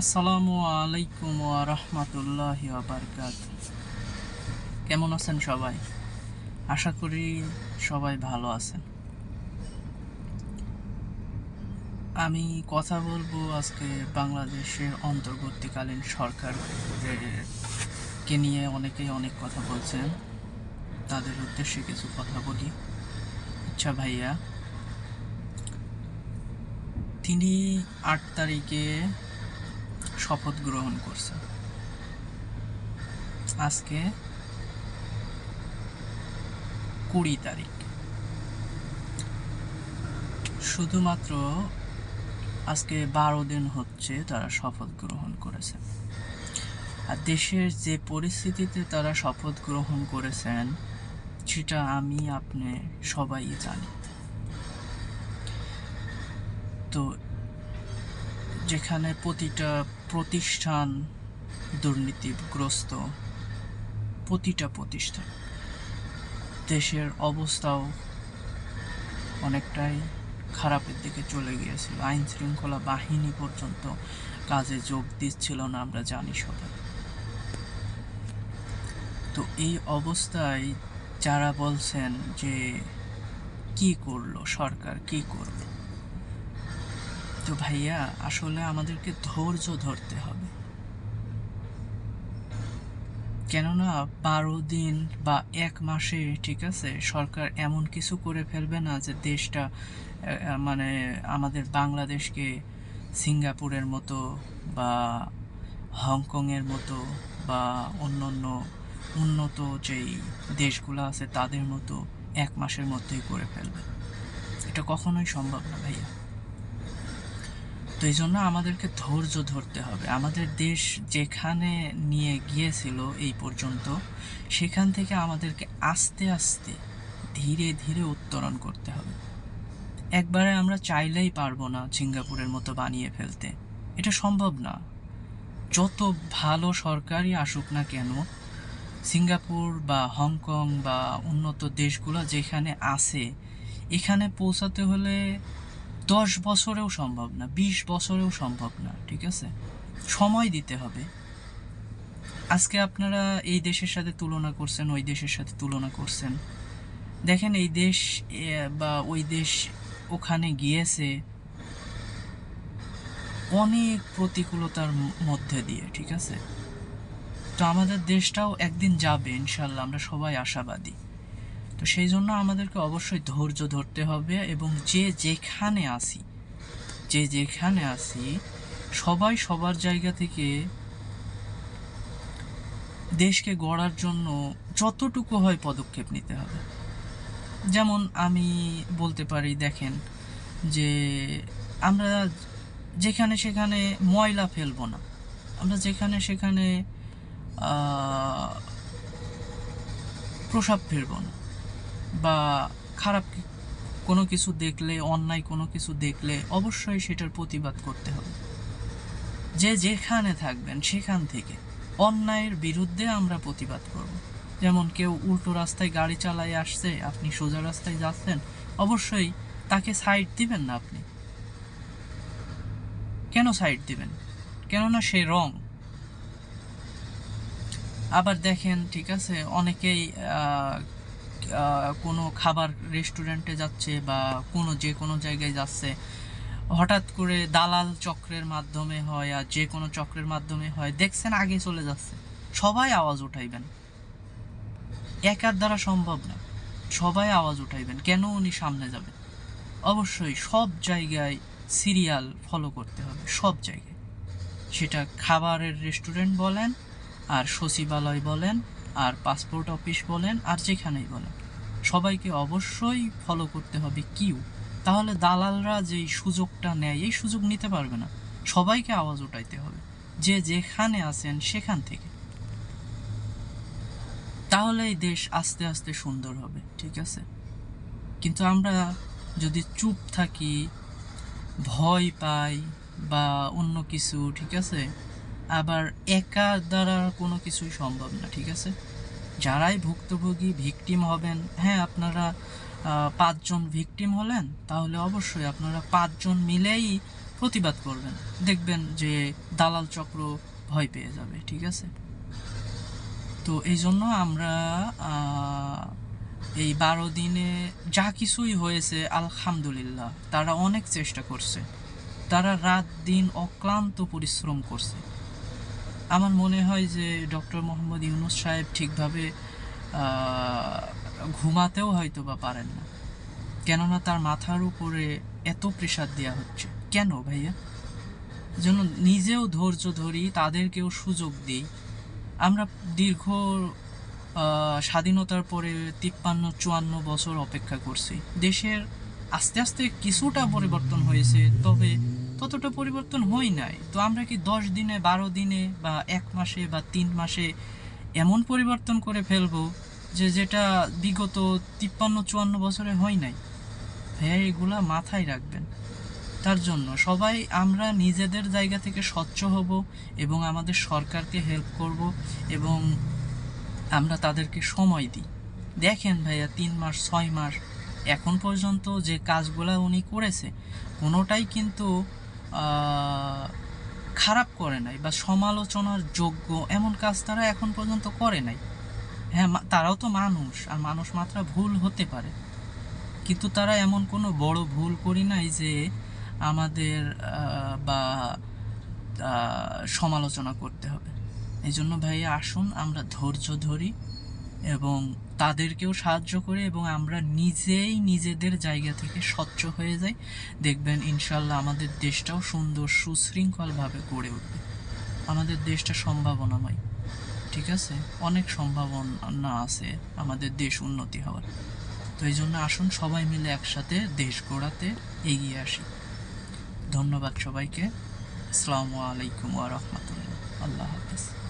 আসসালামু আলাইকুম রাহমাতুল্লাহি ওয়া বারাকাতুহু কেমন আছেন সবাই? আশা করি সবাই ভালো আছেন। আমি কথা বলব আজকে বাংলাদেশের অন্তর্বর্তীকালীন সরকার কে নিয়ে অনেকেই অনেক কথা বলছেন। তাদের উদ্দেশ্যে কিছু কথা বলি। আচ্ছা ভাইয়া, তিনি আট তারিখে শপথ গ্রহণ করছেন আজকে কুড়ি তারিখ। শুধুমাত্র আজকে বারো দিন হচ্ছে তারা শপথ গ্রহণ করেছে। আর দেশের যে পরিস্থিতিতে তারা শপথ গ্রহণ করেছেন, সেটা আমি আপনি সবাই জানি। তো যেখানে প্রতিটা প্রতিষ্ঠান দুর্নীতিগ্রস্ত, প্রতিটা প্রতিষ্ঠান। দেশের অবস্থাও অনেকটাই খারাপের দিকে চলে গিয়েছিল। আইন শৃঙ্খলা বাহিনী পর্যন্ত কাজে যোগ দিচ্ছিল না, আমরা জানি সবাই। তো এই অবস্থায় যারা বলছেন যে কি করল সরকার, কি করল? তো ভাইয়া, আসলে আমাদেরকে ধৈর্য ধরতে হবে। কেননা বারো দিন বা এক মাসে, ঠিক আছে, সরকার এমন কিছু করে ফেলবে না যে দেশটা মানে আমাদের বাংলাদেশকে সিঙ্গাপুরের মতো বা হংকংয়ের মতো বা অন্যান্য উন্নত যেই দেশগুলো আছে তাদের মতো এক মাসের মধ্যেই করে ফেলবে। এটা কখনোই সম্ভব না ভাইয়া। তো এই জন্য আমাদেরকে ধৈর্য ধরতে হবে। আমাদের দেশ যেখানে নিয়ে গিয়েছিল এই পর্যন্ত, সেখান থেকে আমাদেরকে আস্তে আস্তে ধীরে ধীরে উত্তরণ করতে হবে। একবারে আমরা চাইলেই পারব না সিঙ্গাপুরের মতো বানিয়ে ফেলতে। এটা সম্ভব না। যত ভালো সরকারই আসুক না কেন, সিঙ্গাপুর বা হংকং বা উন্নত দেশগুলো যেখানে আছে, এখানে পৌঁছাতে হলে দশ বছরেও সম্ভব না, বিশ বছরেও সম্ভব না, ঠিক আছে? সময় দিতে হবে। আজকে আপনারা এই দেশের সাথে তুলনা করছেন, ওই দেশের সাথে তুলনা করছেন। দেখেন এই দেশ বা ওই দেশ ওখানে গিয়েছে অনেক প্রতিকূলতার মধ্যে দিয়ে, ঠিক আছে? তো আমাদের দেশটাও একদিন যাবে, ইনশাল্লাহ, আমরা সবাই আশাবাদী। তো সেই জন্য আমাদেরকে অবশ্যই ধৈর্য ধরতে হবে এবং যে যেখানে আসি যে যেখানে আসি সবাই সবার জায়গা থেকে দেশকে গড়ার জন্য যতটুকু হয় পদক্ষেপ নিতে হবে। যেমন আমি বলতে পারি, দেখেন, যে আমরা যেখানে সেখানে ময়লা ফেলব না। আমরা যেখানে সেখানে প্রসাব ফেলব না। বা খারাপ কোনো কিছু দেখলে, অন্যায় কোনো কিছু দেখলে অবশ্যই সেটার প্রতিবাদ করতে হবে। যে যেখানে থাকবেন সেখান থেকে অন্যায়ের বিরুদ্ধে আমরা প্রতিবাদ করব। যেমন কেউ উল্টো রাস্তায় গাড়ি চালায় আসছে, আপনি সোজা রাস্তায় যাচ্ছেন, অবশ্যই তাকে সাইড দিবেন না আপনি। কেন সাইড দিবেন? কেননা সে রং। আবার দেখেন, ঠিক আছে, অনেকেই কোনো খাবার রেস্টুরেন্টে যাচ্ছে বা কোনো যে কোনো জায়গায় যাচ্ছে, হঠাৎ করে দালাল চক্রের মাধ্যমে হয় আর যে কোনো চক্রের মাধ্যমে হয়, দেখছেন আগে চলে যাচ্ছে। সবাই আওয়াজ উঠাইবেন। একার দ্বারা সম্ভব না। সবাই আওয়াজ উঠাইবেন, কেন উনি সামনে যাবেন? অবশ্যই সব জায়গায় সিরিয়াল ফলো করতে হবে, সব জায়গায়। সেটা খাবারের রেস্টুরেন্ট বলেন, আর সচিবালয় বলেন, আর পাসপোর্ট অফিস বলেন, আর যেখানেই বলেন। সবাইকে অবশ্যই ফলো করতে হবে কিউ তাহলে দালালরা যেই সুযোগটা নেয়, এই সুযোগ নিতে পারবে না। সবাইকে আওয়াজ উঠাইতে হবে, যে যেখানে আছেন সেখান থেকে। তাহলে এই দেশ আস্তে আস্তে সুন্দর হবে, ঠিক আছে? কিন্তু আমরা যদি চুপ থাকি, ভয় পাই বা অন্য কিছু, ঠিক আছে? আবার একা দ্বারা কোনো কিছুই সম্ভব না, ঠিক আছে? যারাই ভুক্তভোগী ভিকটিম হবেন হ্যাঁ আপনারা পাঁচজন ভিকটিম হলেন, তাহলে অবশ্যই আপনারা পাঁচজন মিলেই প্রতিবাদ করবেন। দেখবেন যে দালাল চক্র ভয় পেয়ে যাবে, ঠিক আছে? তো এই জন্য আমরা এই বারো দিনে যা কিছুই হয়েছে, আলহামদুলিল্লাহ, তারা অনেক চেষ্টা করছে। তারা রাত দিন অক্লান্ত পরিশ্রম করছে। আমার মনে হয় যে ডক্টর মোহাম্মদ ইউনুস সাহেব ঠিকভাবে ঘুমাতেও হয়তো বা পারেন না। কেননা তার মাথার উপরে এত প্রেশার দেওয়া হচ্ছে। কেন ভাইয়া? যেন নিজেও ধৈর্য ধরি, তাদেরকেও সুযোগ দিই। আমরা দীর্ঘ স্বাধীনতার পরে তিপ্পান্ন, চুয়ান্ন বছর অপেক্ষা করছি। দেশের আস্তে আস্তে কিছুটা পরিবর্তন হয়েছে, তবে ততটা পরিবর্তন হয় নাই। তো আমরা কি দশ দিনে, বারো দিনে বা এক মাসে বা তিন মাসে এমন পরিবর্তন করে ফেলব যে যেটা বিগত তিপ্পান্ন, চুয়ান্ন বছরে হয় নাই? হ্যাঁ এগুলা মাথায় রাখবেন। তার জন্য সবাই আমরা নিজেদের জায়গা থেকে স্বচ্ছ হব এবং আমাদের সরকারকে হেল্প করব এবং আমরা তাদেরকে সময় দিই। দেখেন ভাইয়া, তিন মাস, ছয় মাস, এখন পর্যন্ত যে কাজগুলা উনি করেছে, কোনোটাই কিন্তু খারাপ করে নাই বা সমালোচনার যোগ্য এমন কাজ তারা এখন পর্যন্ত করে নাই। হ্যাঁ তারাও তো মানুষ আর মানুষ মাত্রা ভুল হতে পারে। কিন্তু তারা এমন কোনো বড় ভুল করি নাই যে আমাদের বা সমালোচনা করতে হবে। এই জন্য ভাইয়া আসুন, আমরা ধৈর্য ধরি। এবং তাদেরকেও সাহায্য করে এবং আমরা নিজেই নিজেদের জায়গা থেকে স্বচ্ছ হয়ে যাই। দেখবেন ইনশাল্লাহ আমাদের দেশটাও সুন্দর, সুশৃঙ্খলভাবে গড়ে উঠবে। আমাদের দেশটা সম্ভাবনাময়, ঠিক আছে? অনেক সম্ভাবনা আছে আমাদের দেশ উন্নতি হওয়ার। তো এই জন্য আসুন সবাই মিলে একসাথে দেশ গড়াতে এগিয়ে আসি। ধন্যবাদ সবাইকে। আসসালামু আলাইকুম ওয়া রাহমাতুল্লাহ। আল্লাহ হাফেজ।